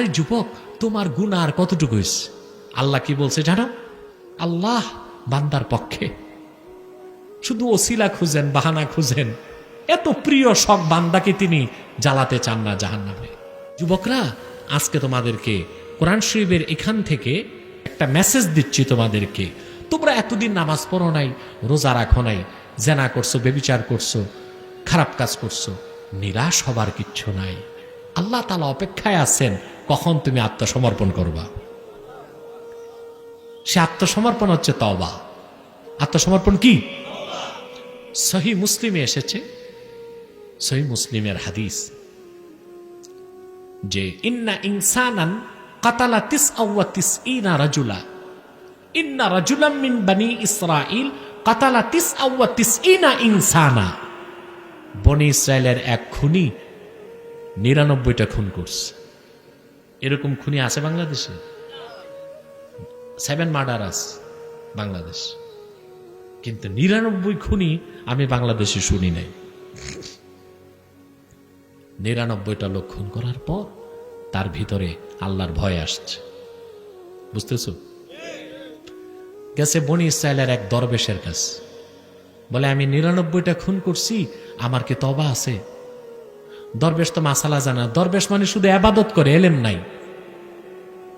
আরে যুবক, তোমার গুণ আর কতটুকু আল্লাহ কি বলছে জানো? আল্লাহ বান্দার পক্ষে। শুধু ওসিলা খুঁজেন, বাহানা খুঁজেন। এত প্রিয় শখ বান্দাকে তিনি জ্বালাতে চান না জাহান নামে যুবকরা, আজকে তোমাদেরকে কোরআন শরীফের এখান থেকে একটা মেসেজ দিচ্ছি তোমাদেরকে। তোমরা এতদিন নামাজ পড়ো নাই, রোজা রাখো নাই, জেনা করছ, বেবিচার করছ, খারাপ কাজ করছ, নিরাশ হবার কিচ্ছু নাই। আল্লাহ তালা অপেক্ষায় আছেন কখন তুমি আত্মসমর্পণ করবা? সে আত্মসমর্পণ হচ্ছে তওবা। আত্মসমর্পণ কি? সহি মুসলিমে এসেছে। সহি মুসলিমের হাদিস যে, ইন্না ইনসানান কাতালা তিস আউয়া তিস ইনা রাজুলা। ইন্না রাজুলাম মিন বানি ইসরাইল কাতালা তিস আউয়া তিস ইনা ইনসানা। বনি ইসরায়েলের এক খুনি নিরানব্বইটা খুন করছে। এরকম খুনি আছে বাংলাদেশে? সেভেন মার্ডার আছে বাংলাদেশ। কিন্তু নিরানব্বই খুনি আমি বাংলাদেশে শুনি নাই। নিরানব্বইটা লোক খুন করার পর তার ভিতরে আল্লাহর ভয় আসছে। বুঝতেছ? গেছে বনি ইসরায়েলের এক দরবেশের কাছে। বলে, আমি নিরানব্বইটা খুন করছি, আমার কি তবা আছে? দরবেশ তো মাসালা জানা। দরবেশ মানে শুধু আবাদত করে, এলেম নাই।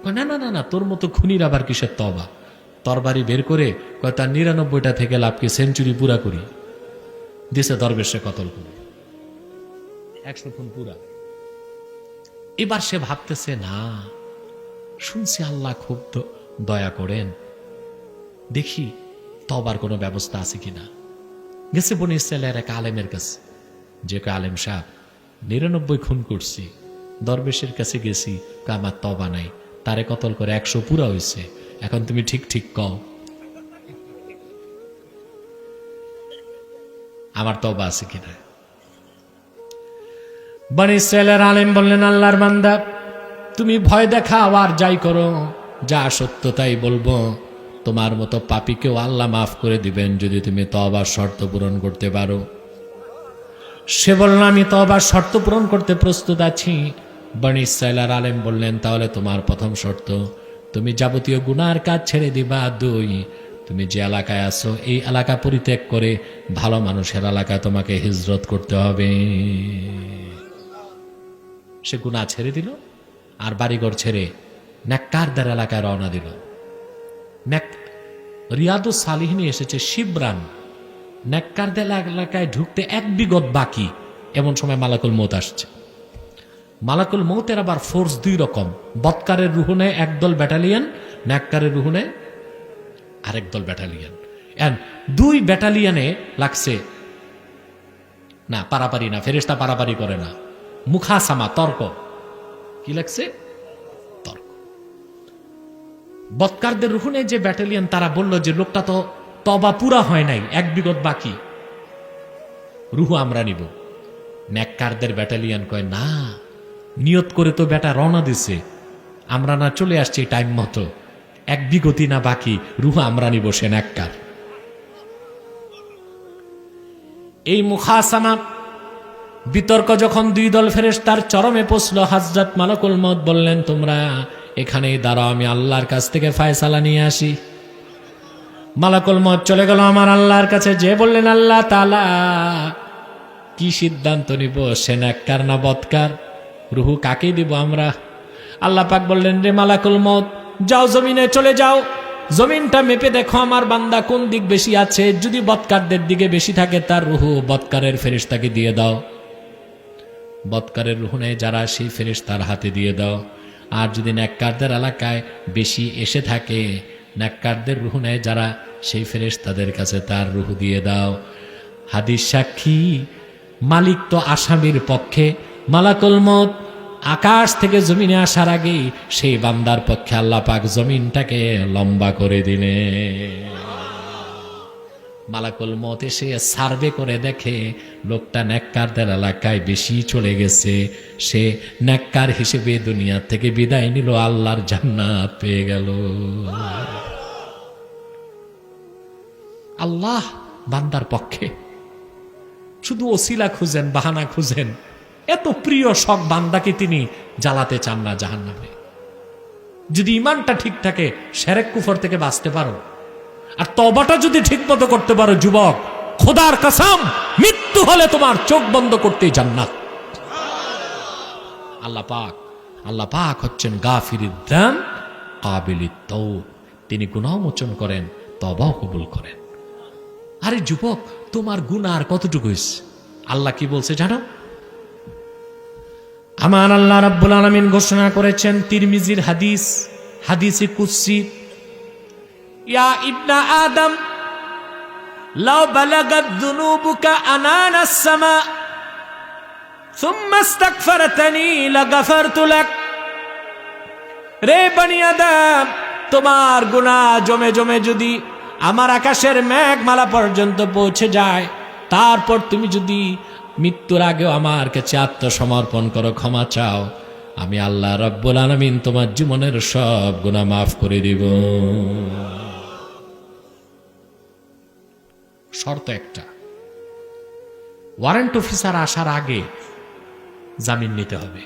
না না না না, তোর মতো খুনির আবার কিসের তবা তরবারি বের করে কয়, তার নিরানব্বইটা থেকে লাভ কি সেঞ্চুরি পুরা করি। দিছে দরবেশে কতল করে একশো খুন পুরা। এবার সে ভাবতেছে, না, শুনছি আল্লাহ খুব দয়া করেন। দেখি তবার কোনো ব্যবস্থা আছে কিনা। গেছে বনি ইসরায়েলের এক আলেমের কাছে। যে আলেম সাহেব নিরানব্বই খুন করছি। দরবেশের কাছে গেছি আমার তবা নাই। তারে কতল করে একশো পুরা হয়েছে এখন তুমি ঠিক ঠিক কও। আমার তবা আছে কিনা? বনি ইসরায়েলের আলেম বললেন, আল্লাহর বান্দা, তুমি ভয় দেখাও আর যাই করো। যা সত্য তাই বলব। তোমার মতো পাপিকেও আল্লাহ মাফ করে দিবেন যদি তুমি তবার শর্ত পূরণ করতে পারো। সে বলল, আমি তবার শর্ত পূরণ করতে প্রস্তুত আছি। বনি ইসরায়েলার আলেম বললেন, তাহলে তোমার প্রথম শর্ত, তুমি যাবতীয় গুনার কাজ ছেড়ে দিবা। দুই, তুমি যে এলাকায় আছো, এই এলাকা পরিত্যাগ করে ভালো মানুষের এলাকায় তোমাকে হিজরত করতে হবে। সে গুণা ছেড়ে দিল আর বাড়িঘর ছেড়ে ন্যাক্কারদার এলাকায় রওনা দিল। ন্যাক রিয়াদুস সালিহিনী এসেছে শিবরান ন্যাক্কারদের এলাকায় ঢুকতে এক বিগত বাকি। এমন সময় মালাকুল মৌত আসছে। মালাকুল মৌতের আবার ফোর্স দুই রকম। বৎকারের রুহুনে একদল ব্যাটালিয়ান ন্যাক্কারের রুহুনে আরেক দল ব্যাটালিয়ান। And দুই ব্যাটালিয়নে লাগছে, না, পারাপারি না ফেরেস্তা পারাপারি করে না। মুখাসামা, তর্ক। কি লাগছে? তর্ক। বৎকারদের রুহুনে যে ব্যাটালিয়ান, তারা বলল যে লোকটা তো তবা পুরা হয় নাই, এক বিগত বাকি। রুহু আমরা নিব। ন্যাক্কারদের ব্যাটালিয়ান কয়, না, নিয়ত করে তো বেটা রওনা দিছে। আমরা না চলে আসছি টাইম মতো। এক বিগতি না বাকি, রুহু আমরা নিব সে ন্যাক্কার। এই মুখাসানা, বিতর্ক যখন দুই দল ফেরেস তার চরমে পৌঁছল হাজরত মালকুল মত বললেন, তোমরা এখানেই দাঁড়াও, আমি আল্লাহর কাছ থেকে ফায়সালা নিয়ে আসি। মালাকুল মত চলে গেল আমার আল্লাহর কাছে। যে বললেন, আল্লাহ তালা কি সিদ্ধান্ত নিব? সে নাক্কার না বৎকার রুহু কাকে দিব আমরা? আল্লাহ পাক বললেন, রে মালাকুল মত যাও জমিনে চলে যাও। জমিনটা মেপে দেখো আমার বান্দা কোন দিক বেশি আছে। যদি বৎকারদের দিকে বেশি থাকে, তার রুহু বৎকারের ফেরিস্তাকে দিয়ে দাও। বৎকারের রুহু রুহুনে যারা সেই ফেরেস তার হাতে দিয়ে দাও। আর যদি ন্যাক্কারদের এলাকায় বেশি এসে থাকে ন্যাক্কারদের রুহুনে যারা, সেই ফেরেস তাদের কাছে তার রুহু দিয়ে দাও। হাদিস সাক্ষী, মালিক তো আসামির পক্ষে। মালাকুল মত আকাশ থেকে জমিনে আসার আগেই সেই বান্দার পক্ষে আল্লাহ পাক জমিনটাকে লম্বা করে দিলেন। মালাকুল মত এসে সার্ভে করে দেখে, লোকটা ন্যাক্কারদের এলাকায় বেশি চলে গেছে। সে ন্যাক্কার হিসেবে দুনিয়া থেকে বিদায় নিল, আল্লাহর জান্নাত পেয়ে গেল। আল্লাহ বান্দার পক্ষে। শুধু ওসিলা খুঁজেন, বাহানা খুঁজেন। এত প্রিয় সব বান্দাকে তিনি জ্বালাতে চান না জাহান্নামে। যদি ইমানটা ঠিক থাকে, সেরেক কুফর থেকে বাঁচতে পারো। আর তবাটা যদি ঠিক মতো করতে পারো, যুবক, খোদার কাসাম, মৃত্যু হলে তোমার চোখ বন্ধ করতে জান্নাত। আল্লাহ পাক আল্লাহ পাক হচ্ছেন গাফিরিদ্দান কাবিলিত তৌব তিনি গুনাহ মোচন করেন তবাও কবুল করেন। আরে যুবক, তোমার গুণ আর কতটুকু? আল্লাহ কি বলছে জানো? আমার আল্লাহ রাব্বুল আলামিন ঘোষণা করেছেন তিরমিজির হাদিস, হাদিসে কুদসি ইয়া ইবনা আদম, লাও বালাগাত যুনুবুকা আনানাস সামা, সুম্মা ইস্তাগফারতানি লাগাফারতু লাক। রে বনি আদম, তোমার গুনাহ জমে জমে যদি আমার আকাশের মেঘমালা পর্যন্ত পৌঁছে যায়, তারপর তুমি যদি মৃত্যুর আগেও আমার কাছে আত্মসমর্পণ করো, ক্ষমা চাও, আমি আল্লাহ রব্বুল আলমিন তোমার জীবনের সব গুণা মাফ করে দিব। শর্ত একটা। ওয়ারেন্ট অফিসার আসার আগে জামিন নিতে হবে।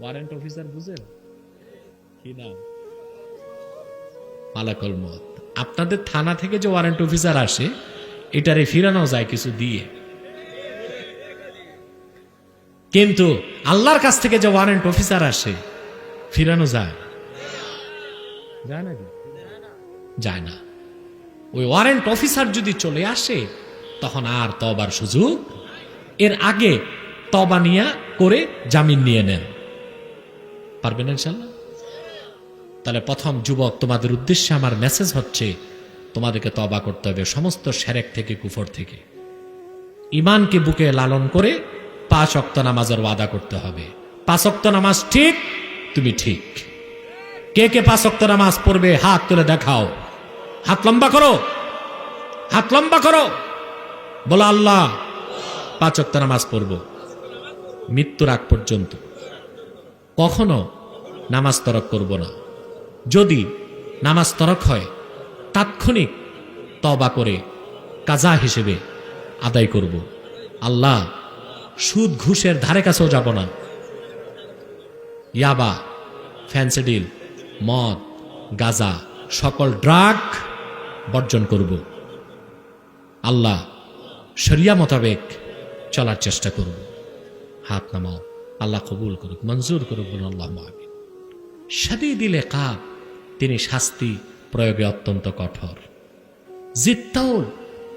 ওয়ারেন্ট অফিসার বুঝেন? কি নাম? মালাকল মত আপনাদের থানা থেকে যে ওয়ারেন্ট অফিসার আসে এটারে ফিরানো যায় কিছু দিয়ে। কিন্তু আল্লাহর কাছ থেকে যে ওয়ারেন্ট অফিসার আসে ফিরানো যায় যায় না যায় না। ওই ওয়ারেন্ট অফিসার যদি চলে আসে, তখন আর তবার সুযোগ এর আগে তবা নিয়া করে জামিন নিয়ে নেন। পারবেন ইনশাল্লাহ? তাহলে প্রথম যুবক, তোমাদের উদ্দেশ্যে আমার মেসেজ হচ্ছে, তোমাদেরকে তবা করতে হবে সমস্ত সেরেক থেকে, কুফর থেকে। ইমানকে বুকে লালন করে পাঁচ অক্ত নামাজের ওয়াদা করতে হবে। পাঁচ অক্ত নামাজ ঠিক, তুমি ঠিক। কে কে পাঁচ অক্ত নামাজ পড়বে, হাত তুলে দেখাও। হাত লম্বা করো। হাত লম্বা করো। বলো, আল্লাহ, পাঁচ অক্ত নামাজ পড়ব। মৃত্যুর আগ পর্যন্ত। কখনো নামাজ তরক করব না। যদি নামাজ তরক হয়, তাৎক্ষণিক তবা করে কাজা হিসেবে আদায় করব। আল্লাহ, সুদ ঘুষের ধারে কাছেও যাব না। ইয়াবা ফ্যান্সিডিল মদ, গাজা, সকল ড্রাগ বর্জন করব। আল্লাহ শরিয়া মোতাবেক চলার চেষ্টা করব। হাত নামাও। আল্লাহ কবুল করুক, মঞ্জুর করুক, বলুন আল্লাহ মাহমিন সাদি দিলে কাপ তিনি শাস্তি প্রয়োগে অত্যন্ত কঠোর। জিত্তাউল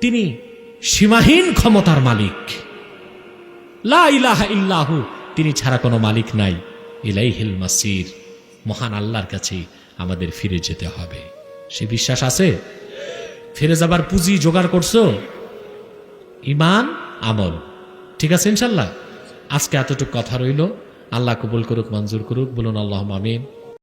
তিনি সীমাহীন ক্ষমতার মালিক। লা ইলাহা ইল্লাহু, তিনি ছাড়া কোনো মালিক নাই। ইলাইহিল মাসির, মহান আল্লাহর কাছে আমাদের ফিরে যেতে হবে। সে বিশ্বাস আছে? ফিরে যাবার পুঁজি জোগাড় করছ? ইমান আমল। ঠিক আছে, ইনশাল্লাহ? আজকে এতটুকু কথা রইল। আল্লাহ কবুল করুক, মঞ্জুর করুক। বলুন আল্লাহ আমিন।